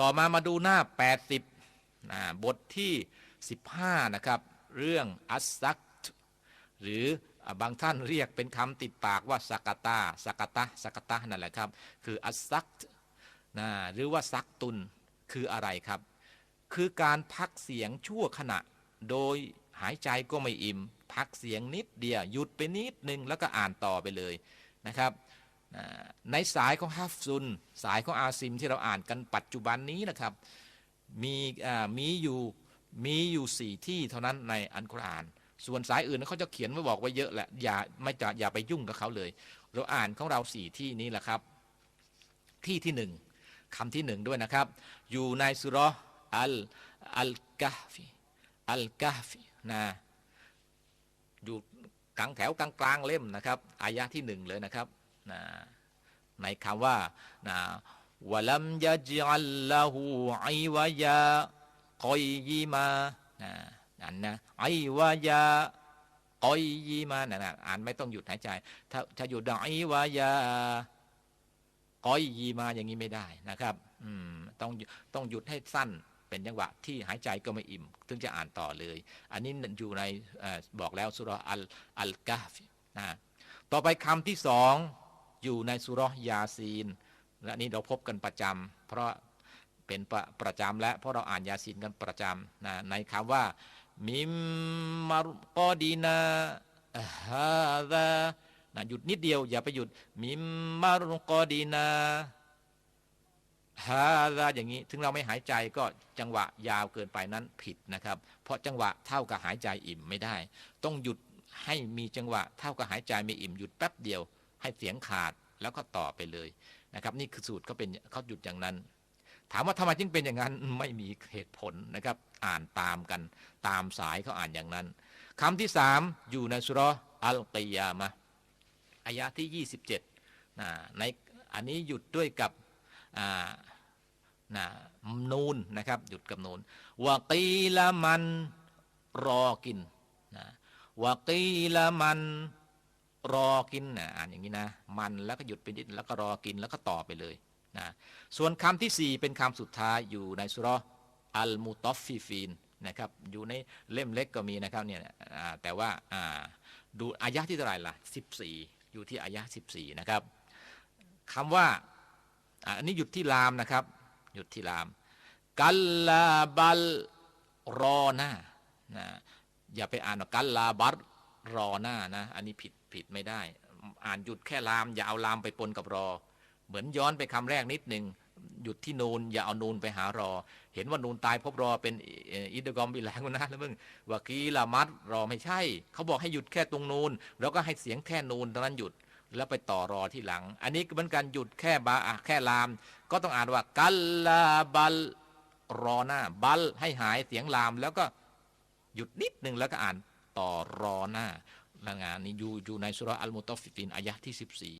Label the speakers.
Speaker 1: ต่อมามาดูหน้า 80นะบทที่ 15 นะครับ เรื่องอัสซักหรือบางท่านเรียกเป็นคำติดปากว่าสักตาสักตะสักตะนั่นแหละครับ คืออัสซักนะหรือว่าซักตุนคืออะไรครับ คือการพักเสียงชั่วขณะ โดยหายใจก็ไม่อิ่ม พักเสียงนิดเดียวหยุดไปนิดนึงแล้วก็อ่านต่อไปเลยนะครับ ในสายของฮัฟซุน สายของอาซิมที่เราอ่านกันปัจจุบันนี้นะครับ มีมีอยู่มีอยู่สี่ที่เท่านั้นในอันกุรอาน ส่วนสายอื่นเขาจะเขียนไว้บอกไว้เยอะแหละอย่าไม่จะอย่าไปยุ่งกับเขาเลย เราอ่านของเราสี่ที่นี้แหละครับ ที่ที่หนึ่งคำที่หนึ่งด้วยนะครับ อยู่ในสุรอัลอัลกะฟีอัลกะฟีนะอยู่กลางแถวกลางกลางเล่มนะครับอายะที่หนึ่งเลยนะครับ นะในคำว่านะวะลัมยะจัลละหูไอวะยาคอยยิมานะนั่นนะไอวะยาคอยยิมานะนะอ่านไม่ต้องหยุดหายใจ ถ้าถ้าหยุดไอวะยากอยยีมาอย่างนี้ไม่ได้นะครับ อืมต้องต้องหยุดให้สั้นเป็นจังหวะที่หายใจก็ไม่อิ่มถึงจะอ่านต่อเลย อันนี้อยู่ในอบอกแล้วสุรอัลอัลกาฟนะต่อไปคำที่สอง อยู่ในสุรยาซีน และนี่เราพบกันประจำเพราะเป็นประประจำและเพราะเราอ่านยาซีนกันประจำนะในคำว่ามิมมารกอดีนาฮาดานะหยุดนิดเดียว อย่าไปหยุดมิมมารกอดีนาฮาดาอย่างนี้ ถึงเราไม่หายใจก็จังหวะยาวเกินไปนั้นผิดนะครับ เพราะจังหวะเท่ากับหายใจอิ่มไม่ได้ ต้องหยุดให้มีจังหวะเท่ากับหายใจไม่อิ่มหยุดแป๊บเดียว ให้เสียงขาดแล้วก็ต่อไปเลยนะครับ นี่คือสูตรเขาเป็นเขาหยุดอย่างนั้น ถามว่าทำไมจึงเป็นอย่างนั้นไม่มีเหตุผลนะครับ อ่านตามกันตามสายเขาอ่านอย่างนั้นคำที่สามอยู่ในสุราะห์อัลกิยามะอายะที่ 27นะในอันนี้หยุดด้วยกับอ่นะนูนนะครับหยุดกับนูนวะกีละมันรอกินนะวะกีละมัน รอกินนะอ่านอย่างนี้นะ มันแล้วก็หยุดไปนิดแล้วก็รอกินแล้วก็ต่อไปเลยนะส่วนคำที่สี่เป็นคำสุดท้ายอยู่ในสุรอัลมุตอฟฟิฟีนนะครับอยู่ในเล่มเล็กก็มีนะครับเนี่ยแต่ว่าดูอายะที่เท่าไหร่ล่ะ 14 อยู่ที่อายะ14 นะครับคำว่าอ่าอันนี้หยุดที่ลามนะครับ หยุดที่ลาม กัลลาบัลรอหน้านะอย่าไปอ่านว่ากัลลาบัลรอหน้านะ อันนี้ผิด ผิดไม่ได้ อ่านหยุดแค่ลามอย่าเอาลามไปปนกับรอ เหมือนย้อนไปคำแรกนิดหนึ่งหยุดที่นูนอย่าเอานูนไปหารอ เห็นว่านูนตายพบรอเป็นอิดกอมบิแลงนะแล้วมึงวากีละมัดรอไม่ใช่ เขาบอกให้หยุดแค่ตรงนูนแล้วก็ให้เสียงแค่นูนตรงนั้นหยุดแล้วไปต่อรอที่หลัง อันนี้เหมือนกันหยุดแค่บาอะแค่ลาม ก็ต้องอ่านว่ากัลลาบัลรอหน้า บัลให้หายเสียงลามแล้วก็หยุดนิดหนึ่งแล้วก็อ่านต่อรอหน้า งานนี้อยู่อยู่ในสุราอัลมุตอฟฟิฟินอายะที่ 14